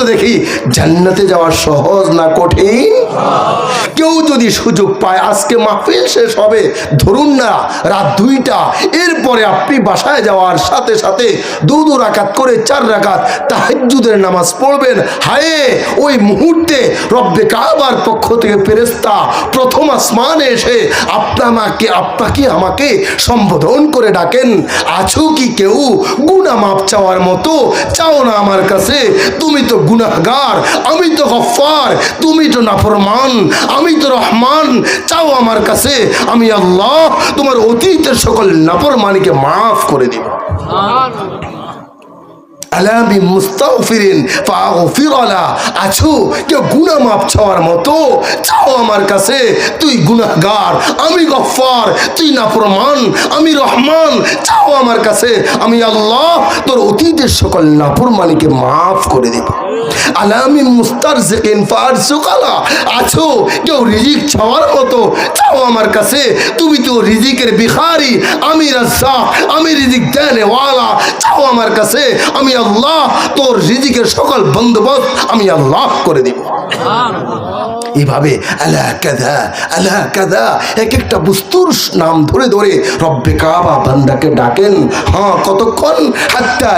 তো দেখি জান্নাতে যাওয়া সহজ না কঠিন? কেউ যদি সুযোগ পায়, আজকে মাহফিল শেষ হবে, ধরুন না, রাত দুইটা, এরপরে আপনি বাসায় যাওয়ার সাথে সাথে দু দু রাকাত করে চার রাকাত তাহাজ্জুদের নামাজ পড়বেন। হায়ে, ওই মুহূর্তে রব্বে কাবার পক্ষ থেকে ফেরেস্তা প্রথম আসমানে এসে আপনাকে আপনাকে আমাকে সম্বোধন করে ডাকেন, আছো কি কেউ? গুনা মাপ চাওয়ার মতো চাও না আমার কাছে? তুমি তো গুনাহগার, আমি তো গফার তুমি তো নাফরমান, আমি তো রহমান, চাও আমার কাছে, আমি আল্লাহ তোমার অতীতের সকল নাফরমানিকে মাফ করে দিব। আলামি কেউ গুনাহ মাপ চাওয়ার মতো, চাও আমার কাছে, তুই গুনাহগার, আমি গফফার, তুই নাফরমান, আমি রহমান, চাও আমার কাছে, আমি আল্লাহ তোর অতীতের সকল নাফরমানিকে মাফ করে দেব। আলামি মুস্তারজিকিন ফারসুকালা। আছো, কেউ রিজিক মতো। চাও আমার কাছে, তুমি তো রিজিকের বিখারি আমি রাজ্জাক, আমি রিজিক দেনেওয়ালা চাও আমার কাছে, আমি আল্লাহ, তোর রিজিকের সকল বন্দোবস্ত আমি আল্লাহ করে দিব। এইভাবে আলা কাদা আলা কাদা এক একটা বস্তুর নাম ধরে ধরে রব্বে কাবা বান্দাকে ডাকেন। হ্যাঁ কতক্ষণ? হাত্তা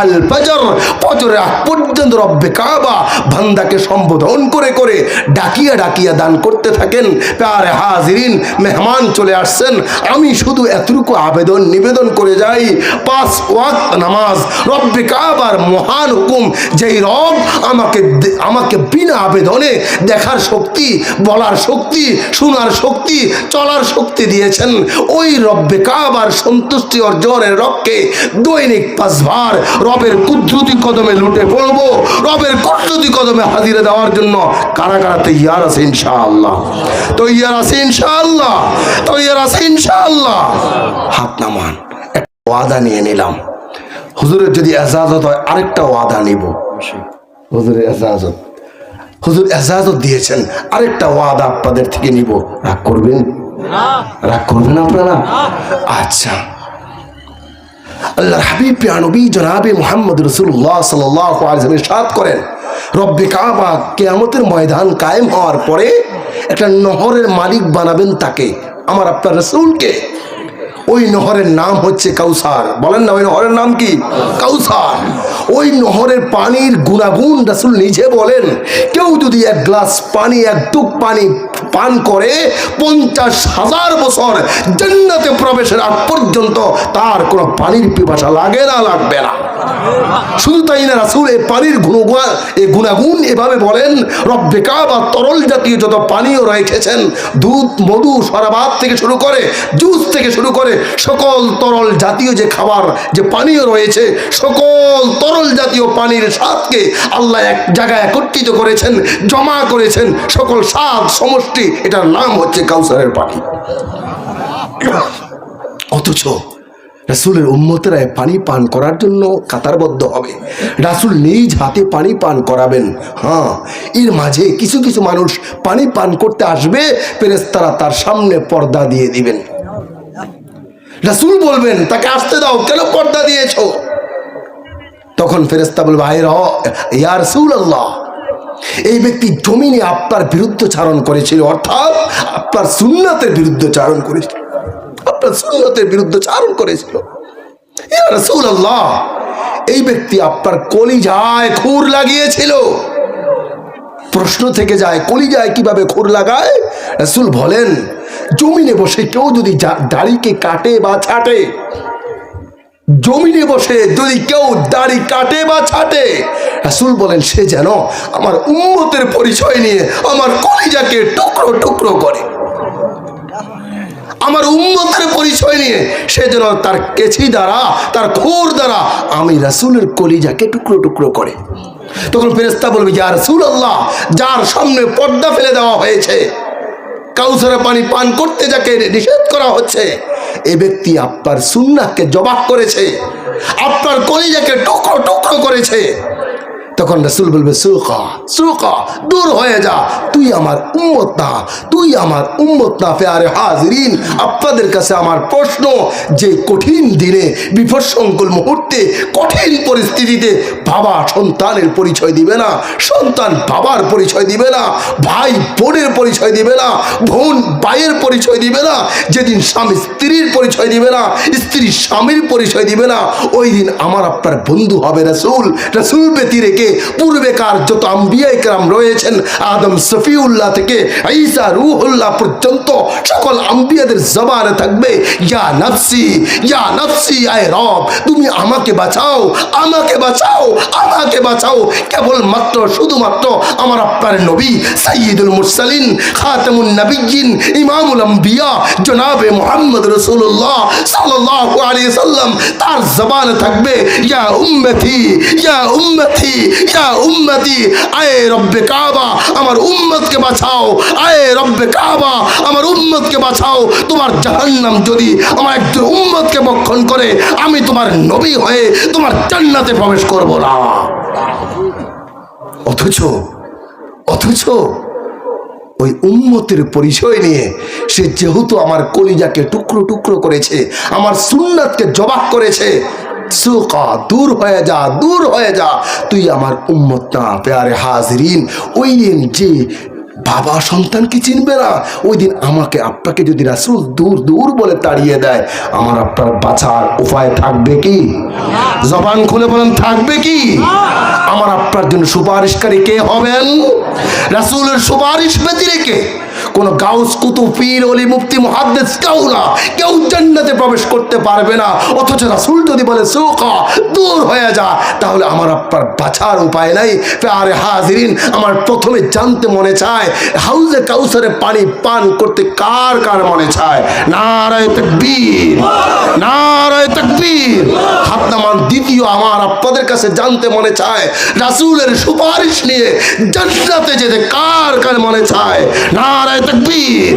আল ফজর, ফজরের আগ পর্যন্ত রব্বে কাবা, বান্দাকে সম্বোধন করে করে ডাকিয়া ডাকিয়া দান করতে থাকেন। প্যারে হাজিরিন, মেহমান চলে আসছেন। আমি শুধু এতটুকু আবেদন নিবেদন করে যাই, পাঁচ ওয়াক্ত নামাজ, রব্বে কাবার মহান হুকুম, যেই রব আমাকে আমাকে বিনা আবেদনে দেখার শক্তি, বলার শক্তি, শোনার শক্তি, চলার শক্তি দিয়েছেন। ওই রব্বে কাবার সন্তুষ্টি অর্জনের রক্ষে দৈনিক পাঁচবার রবের কুদ্রুতি কদমে লুটে পড়ব। রবের কুদ্রুতি কদমে হাজিরে দেওয়ার জন্য কারা কারা তৈয়ার আছে ইনশাআল্লাহ? তৈয়ার আছে ইনশাআল্লাহ। তৈয়ার আছে ইনশাআল্লাহ। হাত নামান, একটা ওয়াদা নিয়ে নিলাম। হুজুরের যদি এজাজত হয়, আরেকটা ওয়াদা নিব। হুজুরের এজাজত। হুজুর এজাজত দিয়েছেন, আরেকটা ওয়াদা আপনাদের থেকে নিব। রাগ করবেন? রাগ করবেন আপনারা? আচ্ছা। আল্লাহর হাবিব পিয়ানবী জনাবে মোহাম্মদ রসুল্লাহ সাল্লাহ সাত করেন, রব্বে কাবা কেয়ামতের ময়দান কায়েম হওয়ার পরে একটা নহরের মালিক বানাবেন তাকে, আমার আপনার রসুলকে। ওই নহরের নাম হচ্ছে কাউসার। বলেন না, ওই নহরের নাম কি? কাউসার। ওই নহরের পানির গুণাগুণ রাসুল নিজে বলেন, কেউ যদি এক গ্লাস পানি, এক টুক পানি পান করে, পঞ্চাশ হাজার বছর জান্নাতে প্রবেশের আগ পর্যন্ত তার কোনো পানির পিপাসা লাগে না, লাগবে না। শুধু তাই না রাসুল এই পানির গুণগুণ এই গুণাগুণ এভাবে বলেন রব্বেকা বা তরল জাতীয় যত পানীয় রেখেছেন, দুধ, মধু সরাবাদ থেকে শুরু করে, জুস থেকে শুরু করে সকল তরল জাতীয় যে খাবার, যে পানীয় রয়েছে, সকল তরল জাতীয় পানির স্বাদকে আল্লাহ এক জায়গায় একত্রিত করেছেন, জমা করেছেন, সকল স্বাদ, সমষ্টি, এটার নাম হচ্ছে কাউসারের পানি। অথচ রাসুলের উম্মতেরা পানি পান করার জন্য কাতারবদ্ধ হবে। রাসুল নিজ হাতে পানি পান করাবেন। হ্যাঁ এর মাঝে কিছু কিছু মানুষ পানি পান করতে আসবে পেরেস্তারা তার সামনে পর্দা দিয়ে দিবেন। রাসুল বলবেন, তাকে আসতে দাও, কেন পর্দা দিয়েছ? তখন ফেরেস্তা বলবে, আয় র রসুল আল্লাহ এই ব্যক্তি জমিনে আপনার বিরুদ্ধচারণ করেছিল, অর্থাৎ আপনার সুন্নাতের বিরুদ্ধচারণ করেছিল। আপনার বিরুদ্ধে চারণ করেছিল। রাসূলুল্লাহ, এই ব্যক্তি আপনার কলিজায় খুর লাগিয়েছিল। প্রশ্ন থেকে যায়, কলিজায় কীভাবে খুর লাগায়? রাসূল বলেন, জমিনে বসে কেউ যদি দাড়িকে কাটে বা ছাটে, জমিনে বসে যদি কেউ দাড়ি কাটে বা ছাটে, রাসূল বলেন, সে যেন আমার উম্মতের পরিচয় নিয়ে আমার কলিজাকে টুকরো টুকরো করে। আমার উম্মতের পরিচয় নিয়ে সে যেন তার কেছি দ্বারা, তার খোর দ্বারা আমি রাসুলের কলিজাকে টুকরো টুকরো করে। তখন ফেরেস্তা বলবে যে রাসুল আল্লাহ যার সামনে পর্দা ফেলে দেওয়া হয়েছে কাউসারে পানি পান করতে যাকে নিষেধ করা হচ্ছে, এ ব্যক্তি আপনার সুন্নাহকে জবাব করেছে, আপনার কলিজাকে টুকরো টুকরো করেছে। তখন রসুল বলবে, সুকা সুকা, দূর হয়ে যা। তুই আমার উম্মত না, তুই আমার উম্মত না, ফেয়ারে হাজরিন। আপনাদের কাছে আমার প্রশ্ন, যে কঠিন দিনে বিপদসংকুল মুহূর্তে, কঠিন পরিস্থিতিতে বাবা সন্তানের পরিচয় দিবে না, সন্তান বাবার পরিচয় দিবে না, ভাই বোনের পরিচয় দিবে না, বোন ভাইয়ের পরিচয় দিবে না, যেদিন স্বামী স্ত্রীর পরিচয় দিবে না, স্ত্রী স্বামীর পরিচয় দিবে না, ওই দিন আমার আপনার বন্ধু হবে রসুল। রসুল ব্যতি রেখে পূর্বেকার যত আম্বিয়া ইকরাম রয়েছেন, আদম সফিউল্লাহ থেকে ঈসা রুহুল্লাহ পর্যন্ত সকল আম্বিয়াদের জবানে থাকবে, ইয়া নফসি ইয়া নফসি, আয় রব, তুমি আমাকে বাঁচাও আমাকে বাঁচাও। আমাকে বাঁচাও। কেবল মাত্র শুধুমাত্র আমার আপনার নবী সাইয়্যিদুল মুরসালিন, খাতামুন নবিয়্যিন, ইমামুল আম্বিয়া, জনাবে মুহাম্মদ আলাইহি সাল্লাম, তার জবানে থাকবে, ইয়া উম্মতি ইয়া উম্মতি ইয়া উম্মতি, আয়ে রব্বে কাবা, আমার উম্মতকে বাঁচাও, আয়ে রব্বে কাবা, আমার উম্মতকে বাঁচাও। তোমার জাহান্নাম যদি আমার একজন উম্মতকে বক্ষণ করে, আমি তোমার নবী হয়ে তোমার জান্নাতে প্রবেশ করব অথচ অথচ ওই উম্মতের পরিচয় নিয়ে সে যেহেতু আমার কলিজাকে টুকরো টুকরো করেছে, আমার সুন্নাতকে জবাব করেছে দূর হয়ে যা, দূর হয়ে যা, তুই আমার উম্মত না, পেয়ারে হাজরিন, ওই যে বাবা সন্তানকে চিনবে না। ওই দিন আমাকে আপনাকে যদি রাসুল দূর দূর বলে তাড়িয়ে দেয়, আমার আপনার বাঁচার উপায় থাকবে কি? জবান খুলে বলেন, থাকবে কি? আমার আপনার জন্য সুপারিশকারী কে হবেন? রাসুলের সুপারিশ ব্যতি রেখে কোন গাউস কুতুব পীর অলি মুফতি, মুহাদ্দিস কেউ না। কেউ জান্নাতে প্রবেশ করতে পারবে না। অথচ রাসূল যদি বলে, সুকা, দূর হয়ে যা, তাহলে আমার আপনার বাঁচার উপায় নাই। আরে হাজিরিন, আমার প্রথমে জানতে মনে চায়, হাউজে কাউসারে পানি পান করতে কার কার মনে চায়? নারায় তাকবীর নারায় তাকবীর। হাত নামান দ্বিতীয় আমার আপনাদের কাছে জানতে মনে চায়, রাসূলের সুপারিশ নিয়ে জান্নাতে যেতে কার কার মনে চায়? নারায় তকবীর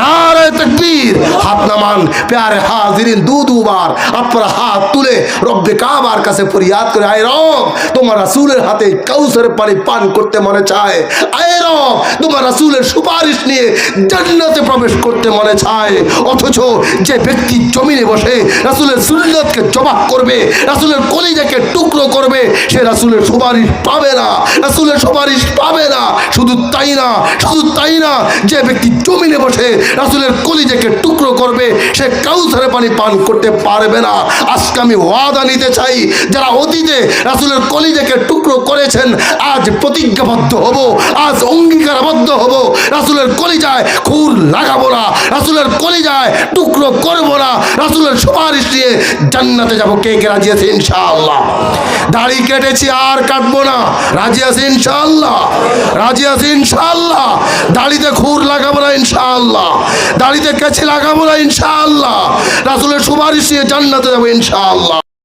নারায় তকবীর। হাত নামান, প্যারে হাজিরিন, দু দুবার আপনারা হাত তুলে রব্বে কাবার কাছে ফরিয়াদ করে, আয় রব, তোমার রাসূলের হাতে কাউসারের পানি পান করতে মনে চায়। আয় রব, তোমার রাসূলের সুপারিশ নিয়ে জান্নাতে প্রবেশ করতে মনে চায়। অথচ যে ব্যক্তি জমিনে বসে রাসূলের সুন্নতকে জবাব করবে রাসূলের কলিজাকে টুকরো করবে, সে রাসূলের সুপারিশ পাবে না। রাসুলের সুপারিশ পাবে না। শুধু তাই না, শুধু তাই না, যে ব্যক্তি জমিনে বসে রাসূলের কলিজাকে টুকরো করবে, সে কাউসারে পানি পান করতে পারবে না। আজকে আমি ওয়াদা নিতে চাই, যারা অতীতে রাসূলের কলিজাকে টুকরো করেছেন, আজ প্রতিজ্ঞাবদ্ধ হব, আজ অঙ্গীকারবদ্ধ হব। রাসুলের কলিজায় খুর লাগাবো না, রাসূলের কলিজায় টুকরো করব না। রাসূলের সুপারিশ দিয়ে জান্নাতে যাব। কে কে রাজি ইনশাআল্লাহ। দাড়ি কেটেছি, আর কাটবো না। রাজি আছি ইনশাআল্লাহ? রাজি আছি ইনশাআল্লাহ? দাড়িতে খুর লাগাবো না ইনশাআল্লাহ। দাড়িতে কেছে লাগাবো না ইনশাআল্লাহ। রাসুলের সুপারিশ নিয়ে জান্নাতে যাব ইনশাআল্লাহ।